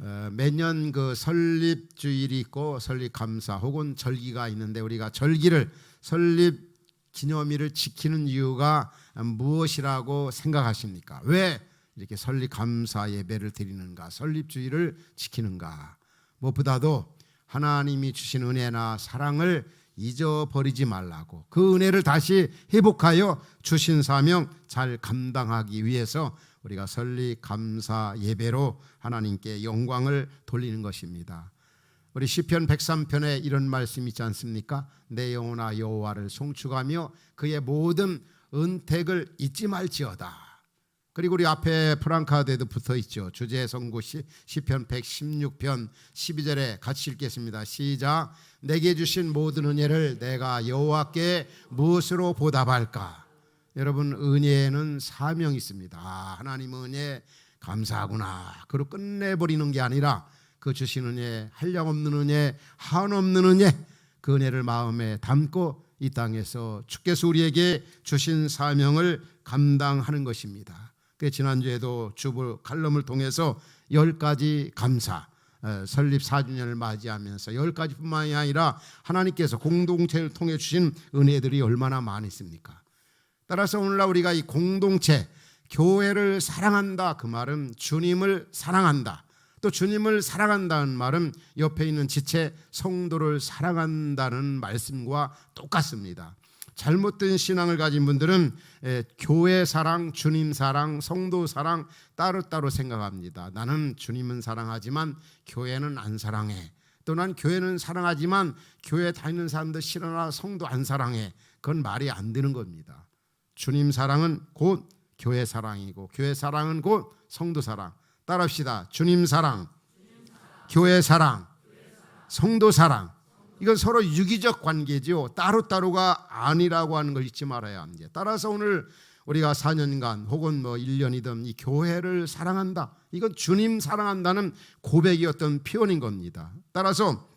어, 매년 그 설립 주일이 있고 설립 감사 혹은 절기가 있는데 우리가 절기를 설립 기념일을 지키는 이유가 무엇이라고 생각하십니까? 왜 이렇게 설립 감사 예배를 드리는가? 설립 주일을 지키는가? 무엇보다도 하나님이 주신 은혜나 사랑을 잊어버리지 말라고 그 은혜를 다시 회복하여 주신 사명 잘 감당하기 위해서 우리가 설립 감사 예배로 하나님께 영광을 돌리는 것입니다. 우리 시편 103편에 이런 말씀이 있지 않습니까? 내 영혼아 여호와를 송축하며 그의 모든 은택을 잊지 말지어다. 그리고 우리 앞에 프랑카드에도 붙어 있죠. 주제 선고 시, 시편 116편 12절에 같이 읽겠습니다. 시작. 내게 주신 모든 은혜를 내가 여호와께 무엇으로 보답할까? 여러분 은혜에는 사명이 있습니다. 아, 하나님 은혜 감사하구나. 그리고 끝내버리는 게 아니라 그 주신 은혜, 한량없는 은혜, 한없는 은혜, 그 은혜를 마음에 담고 이 땅에서 주께서 우리에게 주신 사명을 감당하는 것입니다. 그 지난주에도 주부 칼럼을 통해서 열 가지 감사 어, 설립 4주년을 맞이하면서 열 가지뿐만이 아니라 하나님께서 공동체를 통해 주신 은혜들이 얼마나 많습니까? 따라서 오늘날 우리가 이 공동체 교회를 사랑한다 그 말은 주님을 사랑한다. 또 주님을 사랑한다는 말은 옆에 있는 지체 성도를 사랑한다는 말씀과 똑같습니다. 잘못된 신앙을 가진 분들은 에, 교회 사랑, 주님 사랑, 성도 사랑 따로따로 생각합니다. 나는 주님은 사랑하지만 교회는 안 사랑해. 또 난 교회는 사랑하지만 교회 다니는 사람들 싫어나 성도 안 사랑해. 그건 말이 안 되는 겁니다. 주님 사랑은 곧 교회 사랑이고 교회 사랑은 곧 성도 사랑. 따라합시다. 주님 사랑, 교회 사랑, 성도 사랑. 이건 서로 유기적 관계지요. 따로따로가 아니라고 하는 걸 잊지 말아야 합니다. 따라서 오늘 우리가 4년간 혹은 뭐 1년이든 이 교회를 사랑한다. 이건 주님 사랑한다는 고백이 어떤 표현인 겁니다. 따라서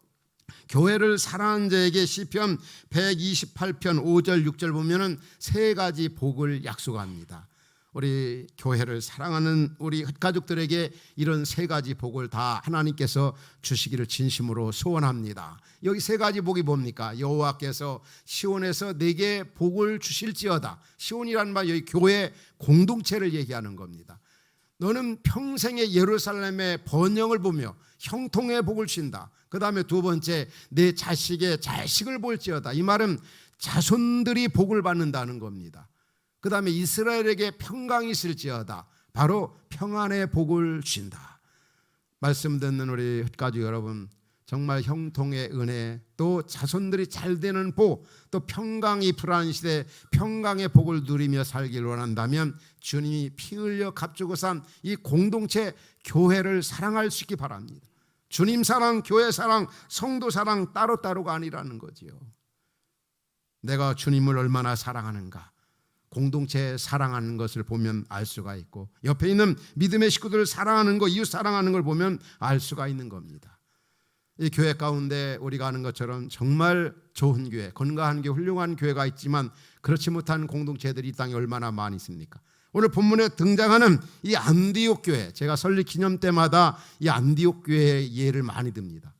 교회를 사랑하는 자에게 시편 128편 5절 6절 보면은 세 가지 복을 약속합니다. 우리 교회를 사랑하는 우리 가족들에게 이런 세 가지 복을 다 하나님께서 주시기를 진심으로 소원합니다. 여기 세 가지 복이 뭡니까? 여호와께서 시온에서 내게 복을 주실지어다. 시온이라는 말 여기 교회 공동체를 얘기하는 겁니다. 너는 평생의 예루살렘의 번영을 보며 형통의 복을 주신다. 그 다음에 두 번째 내 자식의 자식을 볼지어다. 이 말은 자손들이 복을 받는다는 겁니다. 그 다음에 이스라엘에게 평강이 있을지어다. 바로 평안의 복을 주신다. 말씀 듣는 우리 흑가족 여러분, 정말 형통의 은혜, 또 자손들이 잘 되는 복, 또 평강이 불안한 시대 평강의 복을 누리며 살길 원한다면 주님이 피 흘려 값주고 산 이 공동체 교회를 사랑할 수 있기 바랍니다. 주님 사랑, 교회 사랑, 성도 사랑 따로따로가 아니라는 거지요. 내가 주님을 얼마나 사랑하는가. 공동체 사랑하는 것을 보면 알 수가 있고 옆에 있는 믿음의 식구들을 사랑하는 거 이웃 사랑하는 걸 보면 알 수가 있는 겁니다. 이 교회 가운데 우리가 아는 것처럼 정말 좋은 교회, 건강한 교회, 훌륭한 교회가 있지만 그렇지 못한 공동체들이 이 땅에 얼마나 많이 있습니까? 오늘 본문에 등장하는 이 안디옥 교회, 제가 설립 기념 때마다 이 안디옥 교회의 예를 많이 듭니다.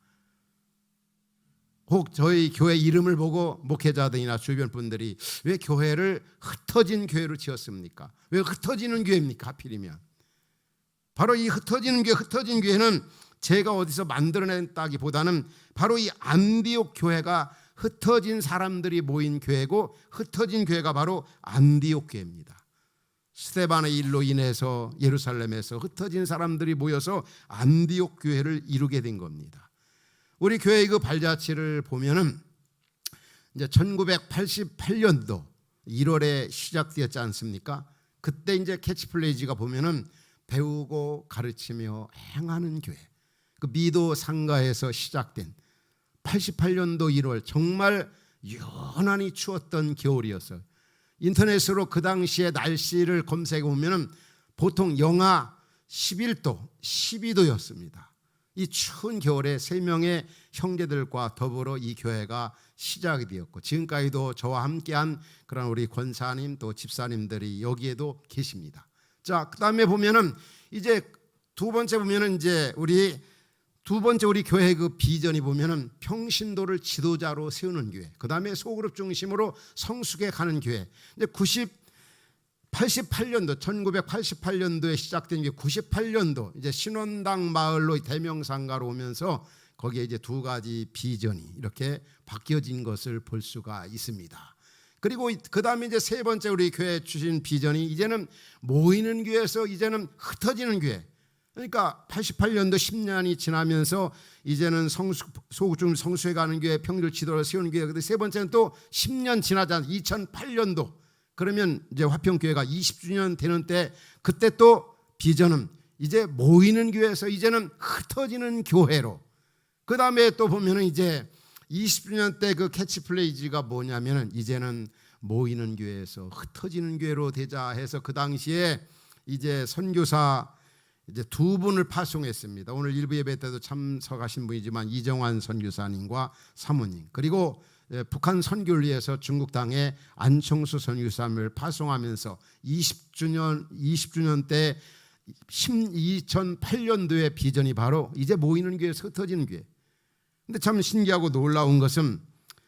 혹 저희 교회 이름을 보고 목회자들이나 주변 분들이 왜 교회를 흩어진 교회로 지었습니까? 왜 흩어지는 교회입니까? 하필이면 바로 이 흩어지는 교회, 흩어진 교회는 제가 어디서 만들어낸다기보다는 바로 이 안디옥 교회가 흩어진 사람들이 모인 교회고 흩어진 교회가 바로 안디옥 교회입니다. 스테반의 일로 인해서 예루살렘에서 흩어진 사람들이 모여서 안디옥 교회를 이루게 된 겁니다. 우리 교회 그 발자취를 보면은 이제 1988년도 1월에 시작되었지 않습니까? 그때 이제 캐치플레이즈가 보면은 배우고 가르치며 행하는 교회. 그 미도 상가에서 시작된 88년도 1월 정말 유난히 추웠던 겨울이었어요. 인터넷으로 그 당시에 날씨를 검색해 보면은 보통 영하 11도, 12도였습니다. 이 추운 겨울에 세 명의 형제들과 더불어 이 교회가 시작이 되었고 지금까지도 저와 함께한 그런 우리 권사님 또 집사님들이 여기에도 계십니다. 자, 그다음에 보면은 이제 두 번째 보면은 이제 우리 두 번째 우리 교회 그 비전이 보면은 평신도를 지도자로 세우는 교회. 그 다음에 소그룹 중심으로 성숙해 가는 교회. 이제 90 88년도 1988년도에 시작된 게 98년도 이제 신원당 마을로 대명상가로 오면서 거기에 이제 두 가지 비전이 이렇게 바뀌어진 것을 볼 수가 있습니다. 그리고 그 다음에 이제 세 번째 우리 교회 주신 비전이 이제는 모이는 교회에서 이제는 흩어지는 교회. 그러니까 88년도 10년이 지나면서 이제는 성수 소중 성수에 가는 교회 평일 지도를 세우는 교회. 근데 세 번째는 또 10년 지나자 2008년도 그러면 이제 화평교회가 20주년 되는 때 그때 또 비전은 이제 모이는 교회에서 이제는 흩어지는 교회로 그 다음에 또 보면은 이제 20주년 때 그 캐치플레이즈가 뭐냐면은 이제는 모이는 교회에서 흩어지는 교회로 되자 해서 그 당시에 이제 선교사 이제 두 분을 파송했습니다. 오늘 일부 예배 때도 참석하신 분이지만 이정환 선교사님과 사모님 그리고 예, 북한 선교를 위해서 중국 땅에 안청수 선교사님을 파송하면서 20주년 20주년 때 2008년도의 비전이 바로 이제 모이는 교회에서 흩어지는 교회. 근데 참 신기하고 놀라운 것은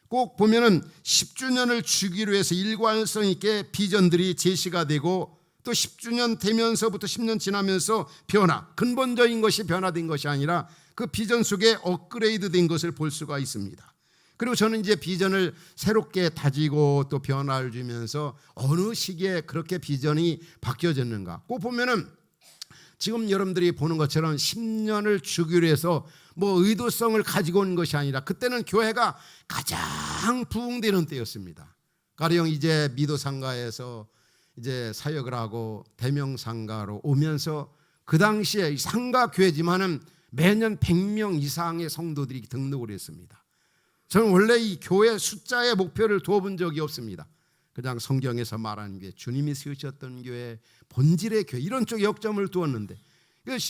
꼭 보면은 10주년을 주기로 해서 일관성 있게 비전들이 제시가 되고 또 10주년 되면서부터 10년 지나면서 변화, 근본적인 것이 변화된 것이 아니라 그 비전 속에 업그레이드 된 것을 볼 수가 있습니다. 그리고 저는 이제 비전을 새롭게 다지고 또 변화를 주면서 어느 시기에 그렇게 비전이 바뀌어졌는가. 꼭 보면은 지금 여러분들이 보는 것처럼 10년을 주기로 해서 뭐 의도성을 가지고 온 것이 아니라 그때는 교회가 가장 부흥되는 때였습니다. 가령 이제 미도상가에서 이제 사역을 하고 대명상가로 오면서 그 당시에 상가 교회지만은 매년 100명 이상의 성도들이 등록을 했습니다. 저는 원래 이 교회 숫자의 목표를 두어본 적이 없습니다. 그냥 성경에서 말하는 게 주님이 세우셨던 교회, 본질의 교회 이런 쪽에 역점을 두었는데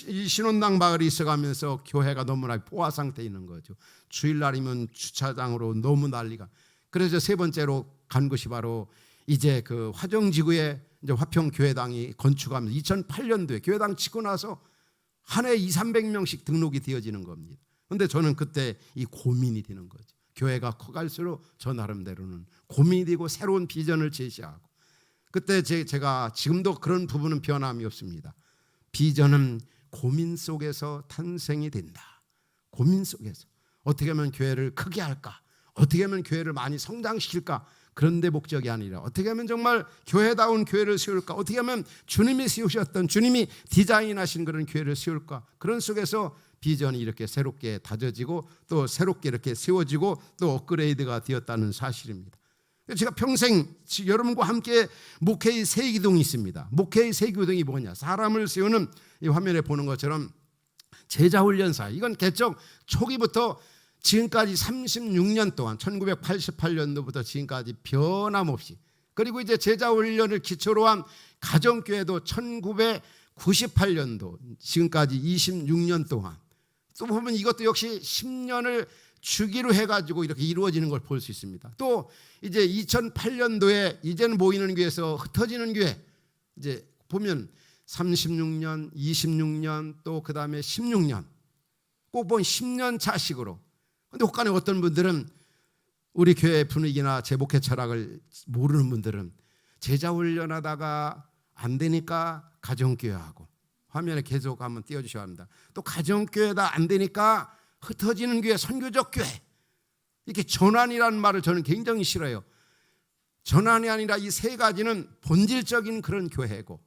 이 신혼당 마을이 있어가면서 교회가 너무나 포화 상태에 있는 거죠. 주일날이면 주차장으로 너무 난리가. 그래서 세 번째로 간 것이 바로 이제 그 화정지구에 이제 화평교회당이 건축하면서 2008년도에 교회당 짓고 나서 한해 2, 300명씩 등록이 되어지는 겁니다. 근데 저는 그때 이 고민이 되는 거죠. 교회가 커갈수록 저 나름대로는 고민이 되고 새로운 비전을 제시하고 그때 제, 제가 지금도 그런 부분은 변함이 없습니다. 비전은 고민 속에서 탄생이 된다. 고민 속에서 어떻게 하면 교회를 크게 할까? 어떻게 하면 교회를 많이 성장시킬까? 그런데 목적이 아니라 어떻게 하면 정말 교회다운 교회를 세울까? 어떻게 하면 주님이 세우셨던 주님이 디자인하신 그런 교회를 세울까? 그런 속에서 비전이 이렇게 새롭게 다져지고 또 새롭게 이렇게 세워지고 또 업그레이드가 되었다는 사실입니다. 제가 평생 여러분과 함께 목회의 세 기둥이 있습니다. 목회의 세 기둥이 뭐냐? 사람을 세우는 이 화면에 보는 것처럼 제자 훈련사. 이건 개척 초기부터 지금까지 36년 동안 1988년도부터 지금까지 변함없이 그리고 이제 제자 훈련을 기초로 한 가정교회도 1998년도 지금까지 26년 동안 또 보면 이것도 역시 10년을 주기로 해가지고 이렇게 이루어지는 걸 볼 수 있습니다. 또 이제 2008년도에 이제는 모이는 교회에서 흩어지는 교회 이제 보면 36년, 26년 또 그 다음에 16년 꼭본 10년 차식으로 근데 혹간에 어떤 분들은 우리 교회 분위기나 제 목회 철학을 모르는 분들은 제자 훈련하다가 안 되니까 가정교회하고 화면에 계속 한번 띄워주셔야 합니다. 또 가정교회다 안 되니까 흩어지는 교회, 선교적 교회. 이렇게 전환이라는 말을 저는 굉장히 싫어요. 전환이 아니라 이 세 가지는 본질적인 그런 교회고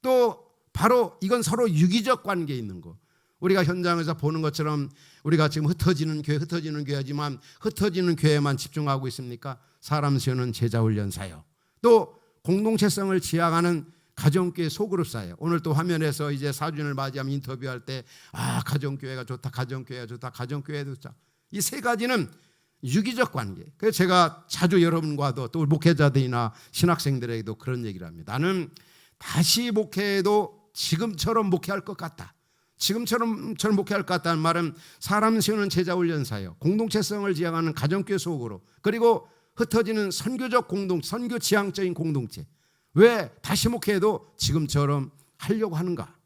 또 바로 이건 서로 유기적 관계에 있는 거. 우리가 현장에서 보는 것처럼 우리가 지금 흩어지는 교회, 흩어지는 교회지만 흩어지는 교회만 집중하고 있습니까? 사람 세우는 제자 훈련 사요. 또 공동체성을 지향하는 가정교회 소그룹사예요. 오늘 또 화면에서 이제 사준을 맞이하면 인터뷰할 때 아, 가정교회가 좋다. 가정교회가 좋다. 가정교회도 좋다. 이 세 가지는 유기적 관계. 그래서 제가 자주 여러분과도 또 목회자들이나 신학생들에게도 그런 얘기를 합니다. 나는 다시 목회해도 지금처럼 목회할 것 같다. 지금처럼 처럼 목회할 것 같다는 말은 사람 세우는 제자 훈련사요. 공동체성을 지향하는 가정교회 속으로 그리고 흩어지는 선교적 공동 선교 지향적인 공동체. 왜 다시 목회해도 지금처럼 하려고 하는가?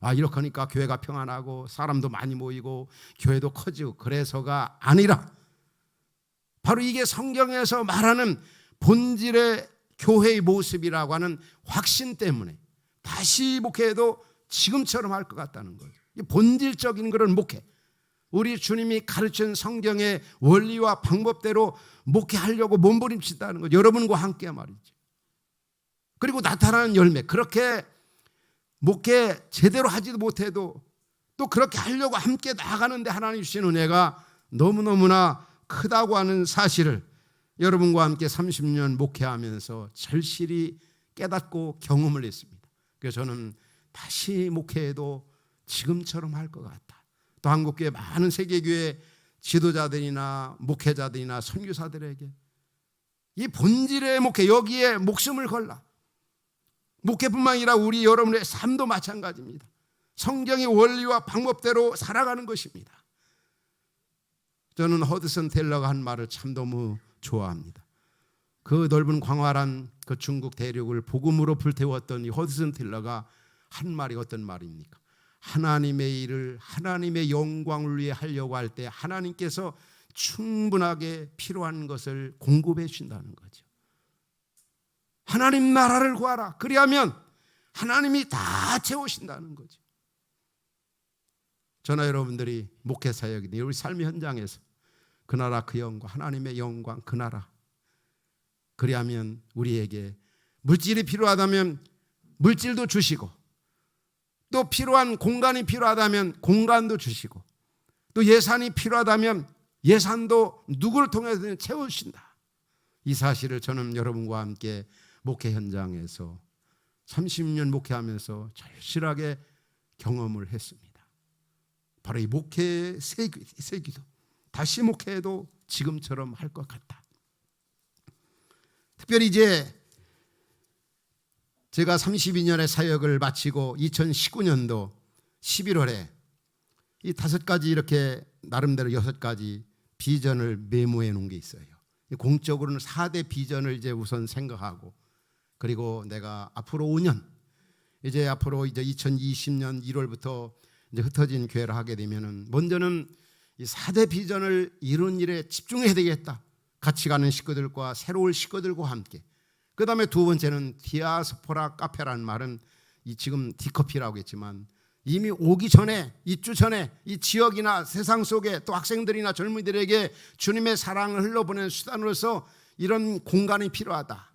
아 이렇게 하니까 교회가 평안하고 사람도 많이 모이고 교회도 커지고 그래서가 아니라 바로 이게 성경에서 말하는 본질의 교회의 모습이라고 하는 확신 때문에 다시 목회해도 지금처럼 할 것 같다는 거예요. 이 본질적인 그런 목회. 우리 주님이 가르친 성경의 원리와 방법대로 목회하려고 몸부림친다는 거. 여러분과 함께 말이죠. 그리고 나타나는 열매. 그렇게 목회 제대로 하지도 못해도 또 그렇게 하려고 함께 나가는데 하나님 주신 은혜가 너무너무나 크다고 하는 사실을 여러분과 함께 30년 목회하면서 절실히 깨닫고 경험을 했습니다. 그래서 저는 다시 목회해도 지금처럼 할 것 같다. 또 한국교회 많은 세계교회 지도자들이나 목회자들이나 선교사들에게 이 본질의 목회 여기에 목숨을 걸라. 목회뿐만 아니라 우리 여러분의 삶도 마찬가지입니다. 성경의 원리와 방법대로 살아가는 것입니다. 저는 허드슨 텔러가 한 말을 참 너무 좋아합니다. 그 넓은 광활한 그 중국 대륙을 복음으로 불태웠던 이 허드슨 텔러가 한 말이 어떤 말입니까? 하나님의 일을 하나님의 영광을 위해 하려고 할 때 하나님께서 충분하게 필요한 것을 공급해 주신다는 거죠. 하나님 나라를 구하라. 그리하면 하나님이 다 채우신다는 거죠. 저나 여러분들이 목회 사역인데 우리 삶의 현장에서 그 나라 그 영광 하나님의 영광 그 나라 그리하면 우리에게 물질이 필요하다면 물질도 주시고 또 필요한 공간이 필요하다면 공간도 주시고 또 예산이 필요하다면 예산도 누구를 통해서든 채우신다. 이 사실을 저는 여러분과 함께 목회 현장에서 30년 목회하면서 절실하게 경험을 했습니다. 바로 이 목회 세기, 세기도 다시 목회해도 지금처럼 할 것 같다. 특별히 이제 제가 32년의 사역을 마치고 2019년도 11월에 이 다섯 가지 이렇게 나름대로 여섯 가지 비전을 메모해 놓은 게 있어요. 공적으로는 4대 비전을 이제 우선 생각하고 그리고 내가 앞으로 5년 이제 앞으로 이제 2020년 1월부터 이제 흩어진 교회를 하게 되면은 먼저는 이 4대 비전을 이룬 일에 집중해야 되겠다. 같이 가는 식구들과 새로운 식구들과 함께. 그 다음에 두 번째는 디아스포라 카페라는 말은 이 지금 디커피라고 했지만 이미 오기 전에 입주 전에 이 지역이나 세상 속에 또 학생들이나 젊은이들에게 주님의 사랑을 흘러보내는 수단으로서 이런 공간이 필요하다.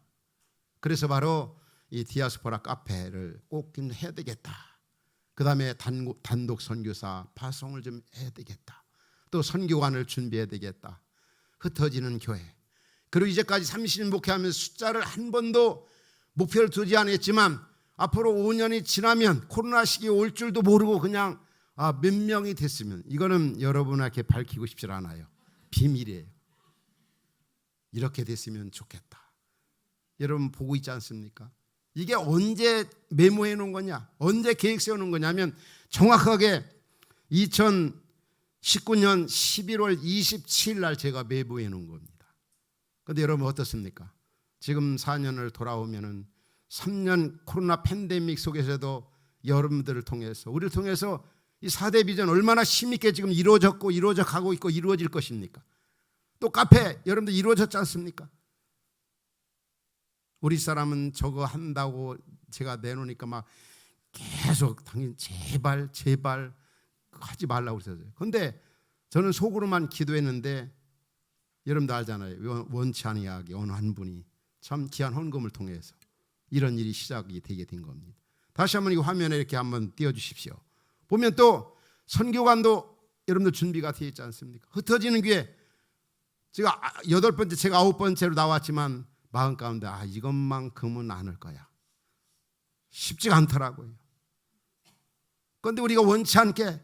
그래서 바로 이 디아스포라 카페를 꼭 해야 되겠다. 그 다음에 단독 선교사 파송을 좀 해야 되겠다. 또 선교관을 준비해야 되겠다. 흩어지는 교회. 그리고 이제까지 30년 목회하면서 숫자를 한 번도 목표를 두지 않았지만 앞으로 5년이 지나면 코로나 시기 올 줄도 모르고 그냥 아, 몇 명이 됐으면 이거는 여러분에게 밝히고 싶지 않아요. 비밀이에요. 이렇게 됐으면 좋겠다. 여러분 보고 있지 않습니까? 이게 언제 메모해 놓은 거냐? 언제 계획 세워 놓은 거냐면 정확하게 2019년 11월 27일 날 제가 메모해 놓은 겁니다. 근데 여러분 어떻습니까? 지금 4년을 돌아오면은 3년 코로나 팬데믹 속에서도 여러분들을 통해서 우리를 통해서 이 4대 비전 얼마나 힘있게 지금 이루어졌고 이루어져 가고 있고 이루어질 것입니까? 또 카페 여러분들 이루어졌지 않습니까? 우리 사람은 저거 한다고 제가 내놓으니까 막 계속 당연히 제발 제발 하지 말라고 그랬어요. 근데 저는 속으로만 기도했는데 여러분도 알잖아요. 원치 아니하게 어느 한 분이 참 귀한 헌금을 통해서 이런 일이 시작이 되게 된 겁니다. 다시 한번 이 화면에 이렇게 한번 띄워 주십시오. 보면 또 선교관도 여러분들 준비가 되어 있지 않습니까? 흩어지는 귀에 제가 아, 여덟 번째 제가 아홉 번째로 나왔지만 마음 가운데 아 이것만큼은 안을 거야. 쉽지가 않더라고요. 그런데 우리가 원치 않게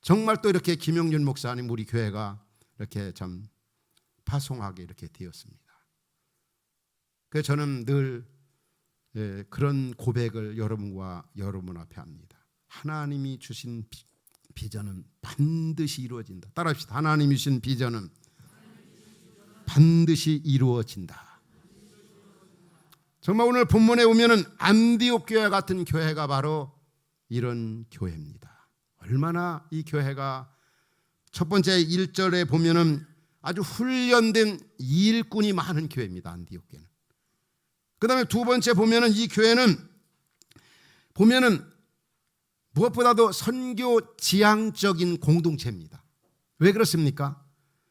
정말 또 이렇게 김영준 목사님 우리 교회가 이렇게 참 파송하게 이렇게 되었습니다. 그래서 저는 늘 예, 그런 고백을 여러분과 여러분 앞에 합니다. 하나님이 주신 비전은 반드시 이루어진다. 따라합시다. 하나님이 주신 비전은 반드시 이루어진다. 정말 오늘 본문에 오면은 안디옥 교회 같은 교회가 바로 이런 교회입니다. 얼마나 이 교회가 첫 번째 1절에 보면은 아주 훈련된 일꾼이 많은 교회입니다. 안디옥 교회는. 그 다음에 두 번째 보면은 이 교회는 보면은 무엇보다도 선교 지향적인 공동체입니다. 왜 그렇습니까?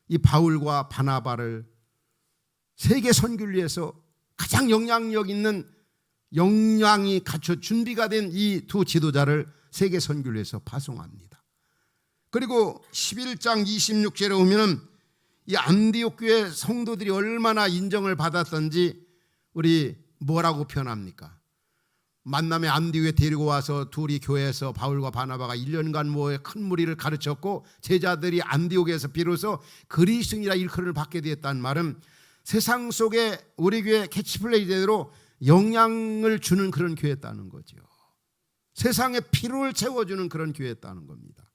이 바울과 바나바를 세계 선교를 위해서 가장 영향력 있는 역량이 갖춰 준비가 된 이 두 지도자를 세계 선교를 위해서 파송합니다. 그리고 11장 26절에 오면은 이 안디옥 교회 성도들이 얼마나 인정을 받았던지 우리 뭐라고 표현합니까? 만남의 안디옥에 데리고 와서 둘이 교회에서 바울과 바나바가 1년간 모여 큰 무리를 가르쳤고 제자들이 안디옥에서 비로소 그리스도인이라 일컬음을 받게 되었다는 말은 세상 속에 우리 교회 캐치플레이대로 영향을 주는 그런 교회였다는 거죠. 세상의 피로를 채워주는 그런 교회였다는 겁니다.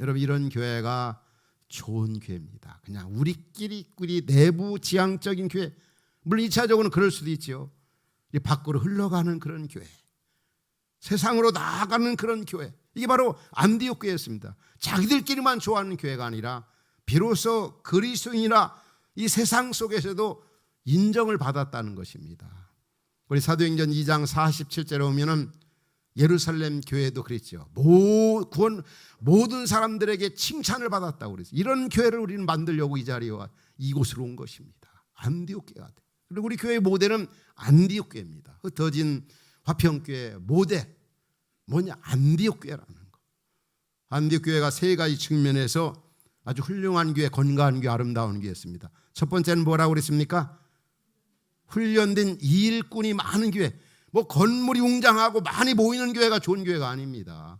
여러분 이런 교회가 좋은 교회입니다. 그냥 우리끼리 우리 내부 지향적인 교회. 물론 2차적으로는 그럴 수도. 이 밖으로 흘러가는 그런 교회. 세상으로 나아가는 그런 교회. 이게 바로 안디옥 교회였습니다. 자기들끼리만 좋아하는 교회가 아니라 비로소 그리스도인이라 이 세상 속에서도 인정을 받았다는 것입니다. 우리 사도행전 2장 47절에 보면은 예루살렘 교회도 그랬죠. 모, 구원, 모든 사람들에게 칭찬을 받았다고 그랬어요. 이런 교회를 우리는 만들려고 이 자리에 와 이곳으로 온 것입니다. 안디옥 교회가 돼. 그리고 우리 교회 모델은 안디옥 교회입니다. 흩어진 화평교회 모델 뭐냐 안디옥 교회라는 거. 안디옥 교회가 세 가지 측면에서 아주 훌륭한 교회, 건강한 교회, 아름다운 교회였습니다. 첫 번째는 뭐라고 그랬습니까? 훈련된 일꾼이 많은 교회. 뭐 건물이 웅장하고 많이 모이는 교회가 좋은 교회가 아닙니다.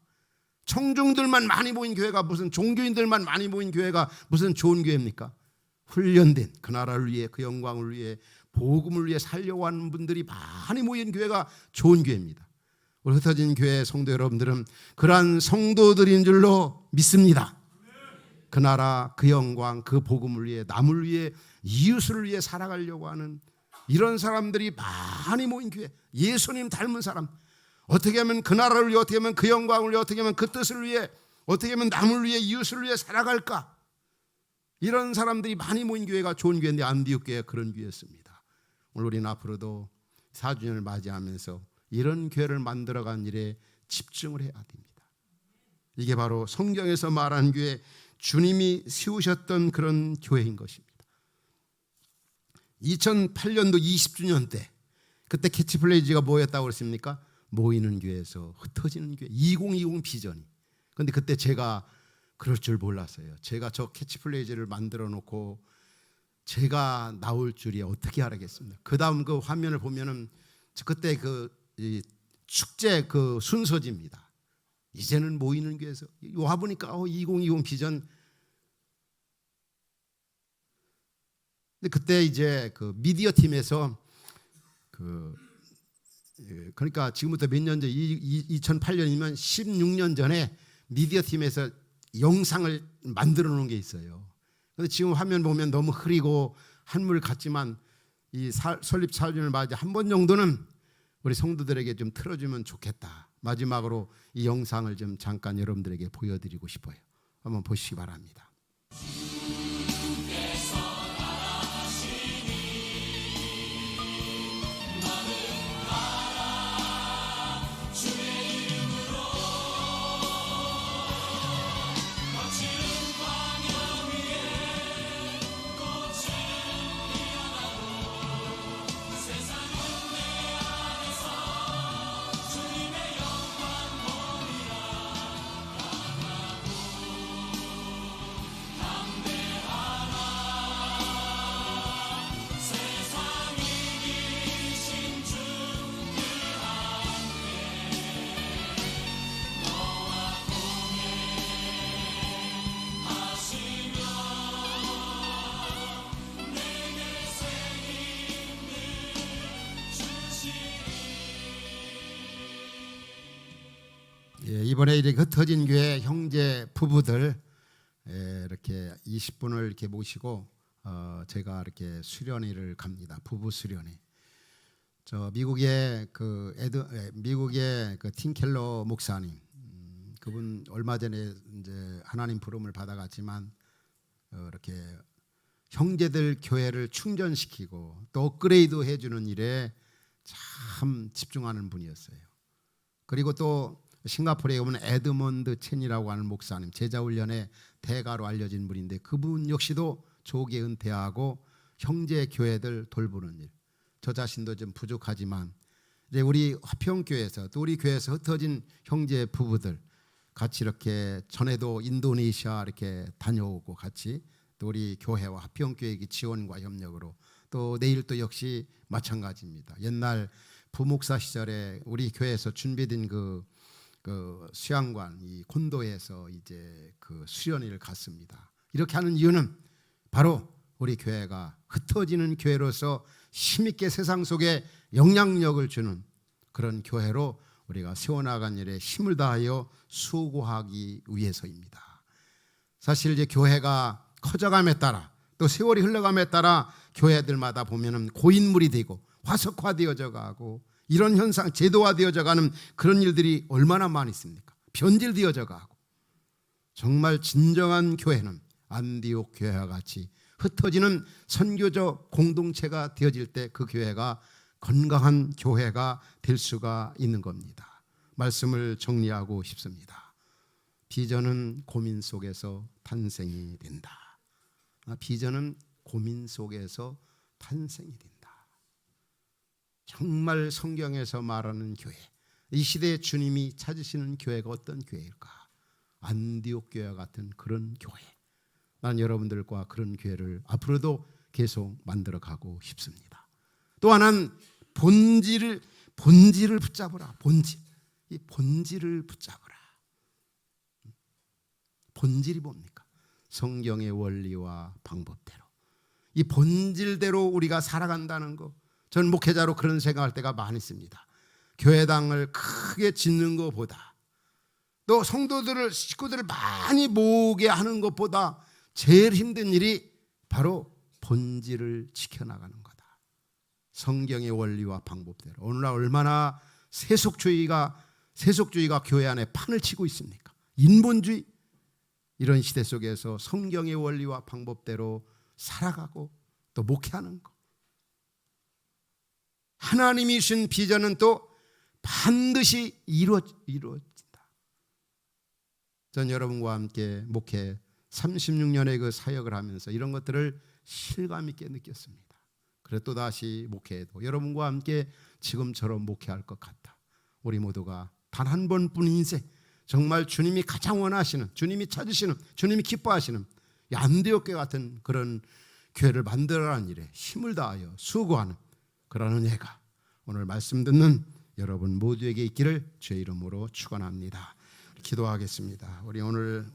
청중들만 많이 모인 교회가 무슨 종교인들만 많이 모인 교회가 무슨 좋은 교회입니까? 훈련된 그 나라를 위해 그 영광을 위해 복음을 위해 살려고 하는 분들이 많이 모인 교회가 좋은 교회입니다. 우리 흩어진 교회 성도 여러분들은 그러한 성도들인 줄로 믿습니다. 그 나라, 그 영광, 그 복음을 위해 남을 위해 이웃을 위해 살아가려고 하는 이런 사람들이 많이 모인 교회. 예수님 닮은 사람. 어떻게 하면 그 나라를 위해 어떻게 하면 그 영광을 위해 어떻게 하면 그 뜻을 위해 어떻게 하면 남을 위해 이웃을 위해 살아갈까? 이런 사람들이 많이 모인 교회가 좋은 교회인데 안디옥 교회가 그런 교회였습니다. 오늘 우리는 앞으로도 4주년을 맞이하면서 이런 교회를 만들어간 일에 집중을 해야 됩니다. 이게 바로 성경에서 말한 교회 주님이 세우셨던 그런 교회인 것입니다. 2008년도 20주년 때 그때 캐치플레이즈가 뭐였다고 그랬습니까? 모이는 교회에서 흩어지는 교회 2020 비전이. 근데 그때 제가 그럴 줄 몰랐어요. 제가 저 캐치플레이즈를 만들어 놓고 제가 나올 줄이 어떻게 알았겠습니까? 그 다음 그 화면을 보면은 그때 그 축제 그 순서지입니다. 이제는 모이는 교회에서 와 보니까 어, 2020 비전. 근데 그때 이제 그 미디어 팀에서 그 예, 그러니까 지금부터 몇 년 전, 2008년이면 16년 전에 미디어 팀에서 영상을 만들어 놓은 게 있어요. 근데 지금 화면 보면 너무 흐리고 한물 같지만 이 설립 사주년을 맞이 한 번 정도는 우리 성도들에게 좀 틀어주면 좋겠다. 마지막으로 이 영상을 좀 잠깐 여러분들에게 보여드리고 싶어요. 한번 보시기 바랍니다. 이번에 이렇게 흩어진 교회 형제 부부들 예, 이렇게 20분을 이렇게 모시고 어, 제가 이렇게 수련회를 갑니다. 부부 수련회. 저 미국의 그 에드 예, 미국의 그 팀켈러 목사님 그분 얼마 전에 이제 하나님 부름을 받아갔지만 어, 이렇게 형제들 교회를 충전시키고 또 업그레이드 해주는 일에 참 집중하는 분이었어요. 그리고 또 싱가포르에 오면 에드먼드 첸이라고 하는 목사님 제자 훈련의 대가로 알려진 분인데 그분 역시도 조기 은퇴하고 형제 교회들 돌보는 일. 저 자신도 좀 부족하지만 이제 우리 화평교회에서 또 우리 교회에서 흩어진 형제 부부들 같이 이렇게 전에도 인도네시아 이렇게 다녀오고 같이 또 우리 교회와 화평교회 지원과 협력으로 또 내일 또 역시 마찬가지입니다. 옛날 부목사 시절에 우리 교회에서 준비된 그, 그 수양관 이 콘도에서 이제 그 수련회를 갔습니다. 이렇게 하는 이유는 바로 우리 교회가 흩어지는 교회로서 힘있게 세상 속에 영향력을 주는 그런 교회로 우리가 세워나간 일에 힘을 다하여 수고하기 위해서입니다. 사실 이제 교회가 커져감에 따라 또 세월이 흘러감에 따라 교회들마다 보면은 고인물이 되고 화석화되어져 가고 이런 현상 제도화되어져 가는 그런 일들이 얼마나 많이 있습니까? 변질되어져 가고 정말 진정한 교회는 안디옥 교회와 같이 흩어지는 선교적 공동체가 되어질 때 그 교회가 건강한 교회가 될 수가 있는 겁니다. 말씀을 정리하고 싶습니다. 비전은 고민 속에서 탄생이 된다. 아, 비전은 고민 속에서 탄생이 된다. 정말 성경에서 말하는 교회, 이 시대에 주님이 찾으시는 교회가 어떤 교회일까? 안디옥 교회 같은 그런 교회. 난 여러분들과 그런 교회를 앞으로도 계속 만들어 가고 싶습니다. 또 하나는 본질을 본질을 붙잡으라. 본질. 이 본질을 붙잡으라. 본질이 뭡니까? 성경의 원리와 방법대로. 이 본질대로 우리가 살아간다는 거. 저는 목회자로 그런 생각할 때가 많이 있습니다. 교회당을 크게 짓는 것보다 또 성도들을 식구들을 많이 모으게 하는 것보다 제일 힘든 일이 바로 본질을 지켜나가는 거다. 성경의 원리와 방법대로 오늘날 얼마나 세속주의가 세속주의가 교회 안에 판을 치고 있습니까? 인본주의 이런 시대 속에서 성경의 원리와 방법대로 살아가고 또 목회하는 것. 하나님이 주신 비전은 또 반드시 이루어, 이루어진다. 전 여러분과 함께 목회 36년의 그 사역을 하면서 이런 것들을 실감 있게 느꼈습니다. 그래 또 다시 목회에도 여러분과 함께 지금처럼 목회할 것 같다. 우리 모두가 단 한 번뿐 인생 정말 주님이 가장 원하시는 주님이 찾으시는 주님이 기뻐하시는 이 안디옥교 같은 그런 교회를 만들어가는 일에 힘을 다하여 수고하는 그런 은혜가 오늘 말씀 듣는 여러분 모두에게 있기를 주의 이름으로 축원합니다. 기도하겠습니다. 우리 오늘